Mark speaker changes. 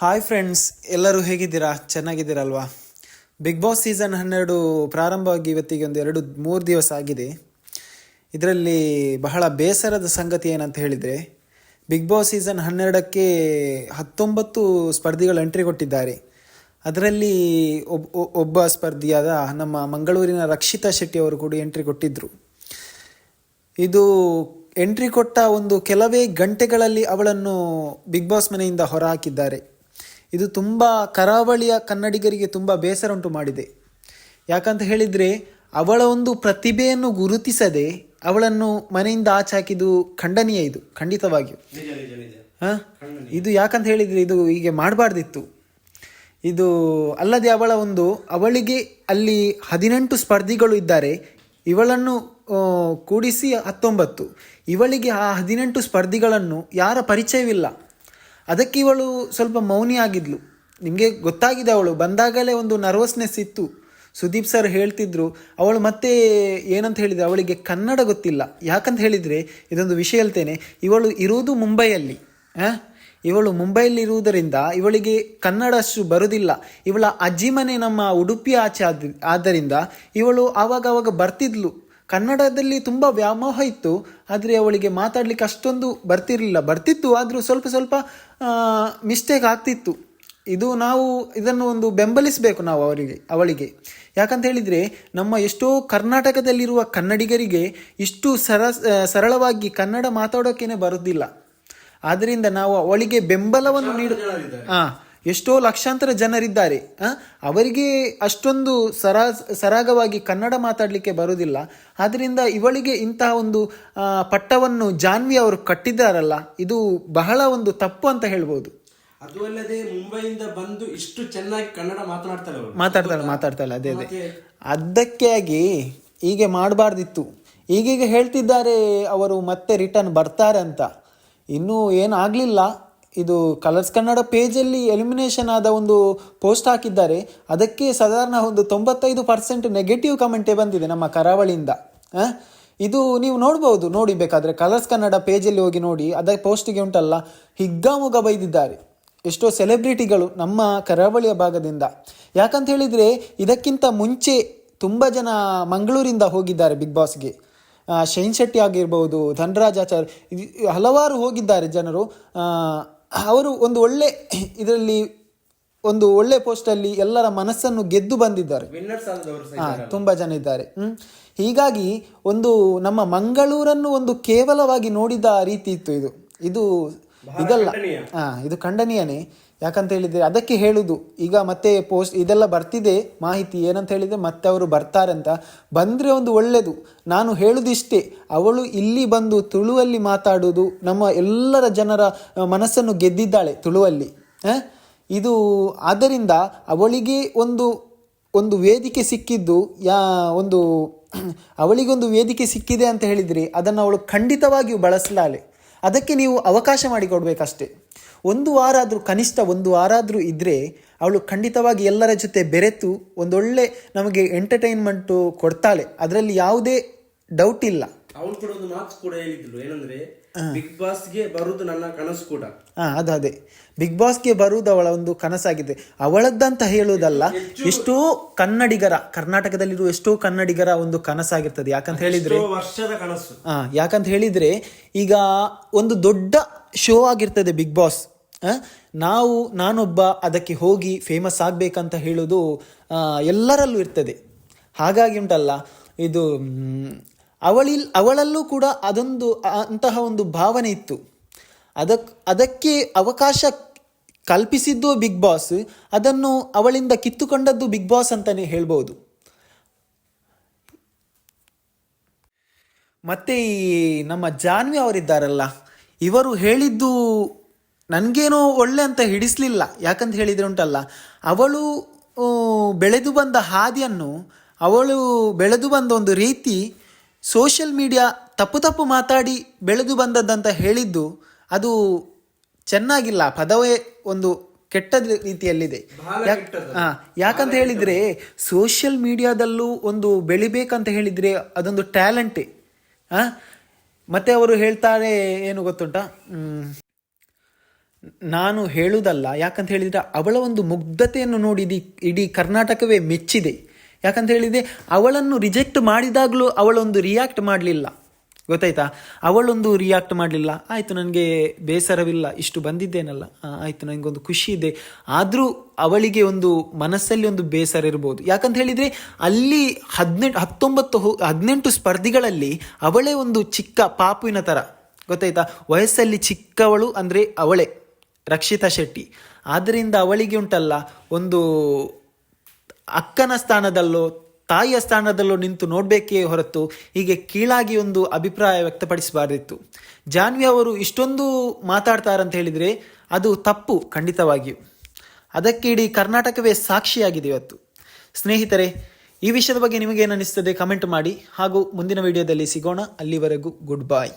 Speaker 1: Hi friends ಎಲ್ಲರೂ ಹೇಗಿದ್ದೀರಾ? ಚೆನ್ನಾಗಿದ್ದೀರಲ್ವಾ? Big boss season ಹನ್ನೆರಡು ಪ್ರಾರಂಭವಾಗಿ ಇವತ್ತಿಗೆ ಒಂದು ಎರಡು, ಮೂರು ದಿವಸ ಆಗಿದೆ. ಇದರಲ್ಲಿ ಬಹಳ ಬೇಸರದ ಸಂಗತಿ ಏನಂತ ಹೇಳಿದರೆ ಬಿಗ್ ಬಾಸ್ ಸೀಸನ್ ಹನ್ನೆರಡಕ್ಕೆ ಹತ್ತೊಂಬತ್ತು ಸ್ಪರ್ಧಿಗಳು ಎಂಟ್ರಿ ಕೊಟ್ಟಿದ್ದಾರೆ. ಅದರಲ್ಲಿ ಒಬ್, ಒ- ಒಬ್ಬ ಸ್ಪರ್ಧಿಯಾದ ನಮ್ಮ ಮಂಗಳೂರಿನ ರಕ್ಷಿತಾ ಶೆಟ್ಟಿ ಅವರು ಕೂಡ ಎಂಟ್ರಿ ಕೊಟ್ಟಿದ್ದರು ಇದು ಎಂಟ್ರಿ ಕೊಟ್ಟ ಒಂದು ಕೆಲವೇ ಗಂಟೆಗಳಲ್ಲಿ ಅವಳನ್ನು ಬಿಗ್ ಬಾಸ್ ಮನೆಯಿಂದ ಹೊರಹಾಕಿದ್ದಾರೆ. ಇದು ತುಂಬ ಕರಾವಳಿಯ ಕನ್ನಡಿಗರಿಗೆ ತುಂಬ ಬೇಸರ ಉಂಟು ಮಾಡಿದೆ. ಯಾಕಂತ ಹೇಳಿದರೆ ಅವಳ ಒಂದು ಪ್ರತಿಭೆಯನ್ನು ಗುರುತಿಸದೆ ಅವಳನ್ನು ಮನೆಯಿಂದ ಆಚೆ ಹಾಕಿದ್ದು ಖಂಡನೀಯ ಇದು ಖಂಡಿತವಾಗಿಯೂ. ಹ? ಇದು ಯಾಕಂತ ಹೇಳಿದರೆ ಇದು ಹೀಗೆ ಮಾಡಬಾರ್ದಿತ್ತು. ಇದು ಅಲ್ಲದೆ ಅವಳ ಒಂದು ಅವಳಿಗೆ ಅಲ್ಲಿ ಹದಿನೆಂಟು ಸ್ಪರ್ಧಿಗಳು ಇದ್ದಾರೆ. ಇವಳನ್ನು ಕೂಡಿಸಿ ಹತ್ತೊಂಬತ್ತು. ಇವಳಿಗೆ ಆ ಹದಿನೆಂಟು ಸ್ಪರ್ಧಿಗಳನ್ನು ಯಾರ ಪರಿಚಯವಿಲ್ಲ. ಅದಕ್ಕೆ ಇವಳು ಸ್ವಲ್ಪ ಮೌನಿಯಾಗಿದ್ಲು ನಿಮಗೆ ಗೊತ್ತಾಗಿದೆ ಅವಳು. ಬಂದಾಗಲೇ ಒಂದು ನರ್ವಸ್ನೆಸ್ ಇತ್ತು. ಸುದೀಪ್ ಸರ್ ಹೇಳ್ತಿದ್ರು, ಅವಳು ಮತ್ತೆ ಏನಂತ ಹೇಳಿದರೆ, ಅವಳಿಗೆ ಕನ್ನಡ ಗೊತ್ತಿಲ್ಲ. ಯಾಕಂತ ಹೇಳಿದರೆ, ಇದೊಂದು ವಿಷಯ ಹೇಳ್ತೇನೆ. ಇವಳು ಇರುವುದು ಮುಂಬೈಯಲ್ಲಿ. ಹಾಂ ಇವಳು ಮುಂಬೈಯಲ್ಲಿ ಇರುವುದರಿಂದ ಇವಳಿಗೆ ಕನ್ನಡ ಅಷ್ಟು ಬರುವುದಿಲ್ಲ ಇವಳ ಅಜ್ಜಿ ಮನೆ ನಮ್ಮ ಉಡುಪಿ ಆಚೆ ಆದ, ಆದ್ದರಿಂದ ಇವಳು ಆವಾಗವಾಗ ಆವಾಗ ಬರ್ತಿದ್ಲು. ಕನ್ನಡದಲ್ಲಿ ತುಂಬ ವ್ಯಾಮೋಹ ಇತ್ತು ಆದರೆ ಅವಳಿಗೆ ಮಾತಾಡಲಿಕ್ಕೆ ಅಷ್ಟೊಂದು ಬರ್ತಿರಲಿಲ್ಲ. ಬರ್ತಿತ್ತು ಆದರೂ ಸ್ವಲ್ಪ ಸ್ವಲ್ಪ ಮಿಸ್ಟೇಕ್ ಆಗ್ತಿತ್ತು. ಇದು ನಾವು ಇದನ್ನು ಒಂದು ಬೆಂಬಲಿಸಬೇಕು ನಾವು ಅವರಿಗೆ ಅವಳಿಗೆ. ಯಾಕಂತ ಹೇಳಿದರೆ ನಮ್ಮ ಎಷ್ಟೋ ಕರ್ನಾಟಕದಲ್ಲಿರುವ ಕನ್ನಡಿಗರಿಗೆ ಇಷ್ಟು ಸರ ಸರಳವಾಗಿ ಕನ್ನಡ ಮಾತಾಡೋಕ್ಕೇನೆ ಬರೋದಿಲ್ಲ. ಆದ್ದರಿಂದ ನಾವು ಅವಳಿಗೆ ಬೆಂಬಲವನ್ನು ನೀಡ ಹಾ ಎಷ್ಟೋ ಲಕ್ಷಾಂತರ ಜನರಿದ್ದಾರೆ ಅವರಿಗೆ ಅಷ್ಟೊಂದು ಸರ ಸರಾಗವಾಗಿ ಕನ್ನಡ ಮಾತಾಡಲಿಕ್ಕೆ ಬರುವುದಿಲ್ಲ. ಆದ್ದರಿಂದ ಇವಳಿಗೆ ಇಂತಹ ಒಂದು ಪಟ್ಟವನ್ನು ಜಾನ್ವಿ ಅವರು ಕಟ್ಟಿದ್ದಾರಲ್ಲ ಇದು ಬಹಳ ಒಂದು ತಪ್ಪು ಅಂತ ಹೇಳ್ಬೋದು.
Speaker 2: ಅದು ಅಲ್ಲದೆ ಮುಂಬೈಯಿಂದ ಬಂದು ಇಷ್ಟು ಚೆನ್ನಾಗಿ ಕನ್ನಡ ಮಾತನಾಡ್ತಾಳೆ
Speaker 1: ಮಾತಾಡ್ತಾಳೆ ಮಾತಾಡ್ತಾಳೆ ಅದೇ ಅದೇ. ಅದಕ್ಕೆ ಆಗಿ ಹೀಗೆ ಮಾಡಬಾರ್ದಿತ್ತು. ಈಗೀಗ ಹೇಳ್ತಿದ್ದಾರೆ ಅವರು ಮತ್ತೆ ರಿಟರ್ನ್ ಬರ್ತಾರೆ ಅಂತ. ಇನ್ನೂ ಏನು ಆಗಲಿಲ್ಲ. ಇದು ಕಲರ್ಸ್ ಕನ್ನಡ ಪೇಜಲ್ಲಿ ಎಲಿಮಿನೇಷನ್ ಆದ ಒಂದು ಪೋಸ್ಟ್ ಹಾಕಿದ್ದಾರೆ. ಅದಕ್ಕೆ ಸಾಧಾರಣ ಒಂದು ತೊಂಬತ್ತೈದು ಪರ್ಸೆಂಟ್ ನೆಗೆಟಿವ್ ಕಮೆಂಟೇ ಬಂದಿದೆ ನಮ್ಮ ಕರಾವಳಿಯಿಂದ. ಇದು ನೀವು ನೋಡ್ಬೋದು, ನೋಡಿ ಬೇಕಾದರೆ ಕಲರ್ಸ್ ಕನ್ನಡ ಪೇಜಲ್ಲಿ ಹೋಗಿ ನೋಡಿ, ಅದ ಪೋಸ್ಟಿಗೆ ಉಂಟಲ್ಲ ಹಿಗ್ಗಾಮುಗ ಬೈದಿದ್ದಾರೆ. ಎಷ್ಟೋ ಸೆಲೆಬ್ರಿಟಿಗಳು ನಮ್ಮ ಕರಾವಳಿಯ ಭಾಗದಿಂದ. ಯಾಕಂತ ಹೇಳಿದರೆ, ಇದಕ್ಕಿಂತ ಮುಂಚೆ ತುಂಬ ಜನ ಮಂಗಳೂರಿಂದ ಹೋಗಿದ್ದಾರೆ ಬಿಗ್ ಬಾಸ್ಗೆ ಶೈನ್ ಶೆಟ್ಟಿ ಆಗಿರ್ಬೋದು ಧನರಾಜಾಚಾರ್ ಇದು ಹಲವಾರು ಹೋಗಿದ್ದಾರೆ ಜನರು. ಅವರು ಒಂದು ಒಳ್ಳೆ ಇದರಲ್ಲಿ ಒಂದು ಒಳ್ಳೆ ಪೋಸ್ಟಲ್ಲಿ ಎಲ್ಲರ ಮನಸ್ಸನ್ನು ಗೆದ್ದು ಬಂದಿದ್ದಾರೆ. ಹಾ ತುಂಬಾ ಜನ ಇದ್ದಾರೆ. ಹ್ಮ್. ಹೀಗಾಗಿ ಒಂದು ನಮ್ಮ ಮಂಗಳೂರನ್ನು ಒಂದು ಕೇವಲವಾಗಿ ನೋಡಿದ ರೀತಿ ಇತ್ತು ಇದು. ಇದು ಇದಲ್ಲ. ಹಾ ಇದು ಖಂಡನೀಯನೇ. ಯಾಕಂತ ಹೇಳಿದ್ರೆ ಅದಕ್ಕೆ ಹೇಳುದು. ಈಗ ಮತ್ತೆ ಪೋಸ್ಟ್ ಇದೆಲ್ಲ ಬರ್ತಿದೆ ಮಾಹಿತಿ ಏನಂತ ಹೇಳಿದ್ರೆ ಮತ್ತೆ ಅವರು ಬರ್ತಾರೆ ಅಂತ ಬಂದ್ರೆ ಒಂದು ಒಳ್ಳೆಯದು ನಾನು ಹೇಳುದಿಷ್ಟೇ ಅವಳು ಇಲ್ಲಿ ಬಂದು ತುಳುವಲ್ಲಿ ಮಾತಾಡುವುದು ನಮ್ಮ ಎಲ್ಲರ ಜನರ ಮನಸ್ಸನ್ನು ಗೆದ್ದಿದ್ದಾಳೆ ತುಳುವಲ್ಲಿ. ಆ? ಇದು ಆದ್ದರಿಂದ ಅವಳಿಗೆ ಒಂದು ಒಂದು ವೇದಿಕೆ ಸಿಕ್ಕಿದ್ದು ಯಾ ಒಂದು ಅವಳಿಗೊಂದು ವೇದಿಕೆ ಸಿಕ್ಕಿದೆ ಅಂತ ಹೇಳಿದರೆ ಅದನ್ನು ಅವಳು ಖಂಡಿತವಾಗಿಯೂ ಬಳಸಲಾಳೆ. ಅದಕ್ಕೆ ನೀವು ಅವಕಾಶ ಮಾಡಿಕೊಡ್ಬೇಕಷ್ಟೇ ಒಂದು ವಾರ ಆದರೂ ಕನಿಷ್ಠ ಒಂದು ವಾರ ಆದರೂ ಇದ್ದರೆ ಅವಳು ಖಂಡಿತವಾಗಿ ಎಲ್ಲರ ಜೊತೆ ಬೆರೆತು ಒಂದೊಳ್ಳೆ ನಮಗೆ ಎಂಟರ್ಟೈನ್ಮೆಂಟು ಕೊಡ್ತಾಳೆ. ಅದರಲ್ಲಿ ಯಾವುದೇ ಡೌಟ್ ಇಲ್ಲ.
Speaker 2: ಅವಳು ಕೂಡ ಒಂದು ಮಾತು ಕೂಡ ಹೇಳಿದ್ರು ಏನಂದ್ರೆ ಬಿಗ್ ಬಾಸ್ಗೆ ಬರುವುದು ನನ್ನ ಕನಸು ಕೂಡ.
Speaker 1: ಹಾಂ ಅದು ಅದೇ. ಬಿಗ್ ಬಾಸ್ಗೆ ಬರುವುದು ಅವಳ ಒಂದು ಕನಸಾಗಿದೆ. ಅವಳದ್ದಂತ ಹೇಳುವುದಲ್ಲ ಎಷ್ಟೋ ಕನ್ನಡಿಗರ ಕರ್ನಾಟಕದಲ್ಲಿರುವ ಎಷ್ಟೋ ಕನ್ನಡಿಗರ ಒಂದು ಕನಸಾಗಿರ್ತದೆ. ಯಾಕಂತ ಹೇಳಿದ್ರೆ
Speaker 2: ವರ್ಷದ ಕನಸು.
Speaker 1: ಹಾ ಯಾಕಂತ ಹೇಳಿದರೆ ಈಗ ಒಂದು ದೊಡ್ಡ ಶೋ ಆಗಿರ್ತದೆ ಬಿಗ್ ಬಾಸ್ ನಾವು ನಾನೊಬ್ಬ ಅದಕ್ಕೆ ಹೋಗಿ ಫೇಮಸ್ ಆಗಬೇಕಂತ ಹೇಳೋದು ಎಲ್ಲರಲ್ಲೂ ಇರ್ತದೆ. ಹಾಗಾಗಿ ಉಂಟಲ್ಲ ಇದು ಅವಳಿಲ್, ಅವಳಲ್ಲೂ ಕೂಡ ಅದೊಂದು ಅಂತಹ ಒಂದು ಭಾವನೆ ಇತ್ತು. ಅದಕ್, ಅದಕ್ಕೆ ಅವಕಾಶ ಕಲ್ಪಿಸಿದ್ದು ಬಿಗ್ ಬಾಸ್, ಅದನ್ನು ಅವಳಿಂದ ಕಿತ್ತುಕೊಂಡದ್ದು ಬಿಗ್ ಬಾಸ್ ಅಂತಲೇ ಹೇಳ್ಬೋದು. ಮತ್ತೆ ಈ ನಮ್ಮ ಜಾನ್ವಿ ಅವರಿದ್ದಾರಲ್ಲ, ಇವರು ಹೇಳಿದ್ದು ನನಗೇನೋ ಒಳ್ಳೆ ಅಂತ ಹಿಡಿಸ್ಲಿಲ್ಲ. ಯಾಕಂತ ಹೇಳಿದ್ರೆ ಉಂಟಲ್ಲ, ಅವಳು ಬೆಳೆದು ಬಂದ ಹಾದಿಯನ್ನು, ಅವಳು ಬೆಳೆದು ಬಂದ ಒಂದು ರೀತಿ ಸೋಷಿಯಲ್ ಮೀಡಿಯಾ ತಪ್ಪು ತಪ್ಪು ಮಾತಾಡಿ ಬೆಳೆದು ಬಂದದ್ದಂತ ಹೇಳಿದ್ದು ಅದು ಚೆನ್ನಾಗಿಲ್ಲ ಪದವೇ ಒಂದು ಕೆಟ್ಟ ರೀತಿಯಲ್ಲಿದೆ. ಯಾಕಂತ ಹೇಳಿದ್ರೆ ಸೋಷಿಯಲ್ ಮೀಡಿಯಾದಲ್ಲೂ ಒಂದು ಬೆಳಿಬೇಕಂತ ಹೇಳಿದ್ರೆ ಅದೊಂದು ಟ್ಯಾಲೆಂಟೇ. ಮತ್ತೆ ಅವರು ಹೇಳ್ತಾರೆ ಏನು ಗೊತ್ತುಂಟಾ? ನಾನು ಹೇಳುವುದಲ್ಲ ಯಾಕಂತ ಹೇಳಿದರೆ ಅವಳ ಒಂದು ಮುಗ್ಧತೆಯನ್ನು ನೋಡಿ ಇಡೀ ಕರ್ನಾಟಕವೇ ಮೆಚ್ಚಿದೆ. ಯಾಕಂತ ಹೇಳಿದೆ ಅವಳನ್ನು ರಿಜೆಕ್ಟ್ ಮಾಡಿದಾಗಲೂ ಅವಳೊಂದು ರಿಯಾಕ್ಟ್ ಮಾಡಲಿಲ್ಲ. ಗೊತ್ತಾಯ್ತಾ? ಅವಳೊಂದು ರಿಯಾಕ್ಟ್ ಮಾಡಲಿಲ್ಲ. ಆಯಿತು, ನನಗೆ ಬೇಸರವಿಲ್ಲ, ಇಷ್ಟು ಬಂದಿದ್ದೇನಲ್ಲ. ಆಯಿತು ನನಗೊಂದು ಖುಷಿ ಇದೆ. ಆದರೂ ಅವಳಿಗೆ ಒಂದು ಮನಸ್ಸಲ್ಲಿ ಒಂದು ಬೇಸರ ಇರ್ಬೋದು. ಯಾಕಂತ ಹೇಳಿದರೆ ಅಲ್ಲಿ ಹದಿನೆಂಟು ಹತ್ತೊಂಬತ್ತು ಹದಿನೆಂಟು ಸ್ಪರ್ಧಿಗಳಲ್ಲಿ ಅವಳೇ ಒಂದು ಚಿಕ್ಕ ಪಾಪುವಿನ ಥರ ಗೊತ್ತಾಯ್ತಾ? ವಯಸ್ಸಲ್ಲಿ ಚಿಕ್ಕವಳು ಅಂದರೆ ಅವಳೇ, ರಕ್ಷಿತಾ ಶೆಟ್ಟಿ. ಆದ್ದರಿಂದ ಅವಳಿಗೆ ಉಂಟಲ್ಲ, ಒಂದು ಅಕ್ಕನ ಸ್ಥಾನದಲ್ಲೋ, ತಾಯಿಯ ಸ್ಥಾನದಲ್ಲೋ ನಿಂತು ನೋಡಬೇಕೇ ಹೊರತು ಹೀಗೆ ಕೀಳಾಗಿ ಒಂದು ಅಭಿಪ್ರಾಯ ವ್ಯಕ್ತಪಡಿಸಬಾರ್ದಿತ್ತು. ಜಾನ್ವಿ ಅವರು ಇಷ್ಟೊಂದು ಮಾತಾಡ್ತಾರಂತ ಹೇಳಿದರೆ ಅದು ತಪ್ಪು, ಖಂಡಿತವಾಗಿಯೂ. ಅದಕ್ಕೆ ಇಡೀ ಕರ್ನಾಟಕವೇ ಸಾಕ್ಷಿಯಾಗಿದೆ ಇವತ್ತು. ಸ್ನೇಹಿತರೆ, ಈ ವಿಷಯದ ಬಗ್ಗೆ ನಿಮಗೇನಿಸ್ತದೆ ಕಮೆಂಟ್ ಮಾಡಿ ಹಾಗೂ ಮುಂದಿನ ವಿಡಿಯೋದಲ್ಲಿ ಸಿಗೋಣ. ಅಲ್ಲಿವರೆಗೂ ಗುಡ್ ಬಾಯ್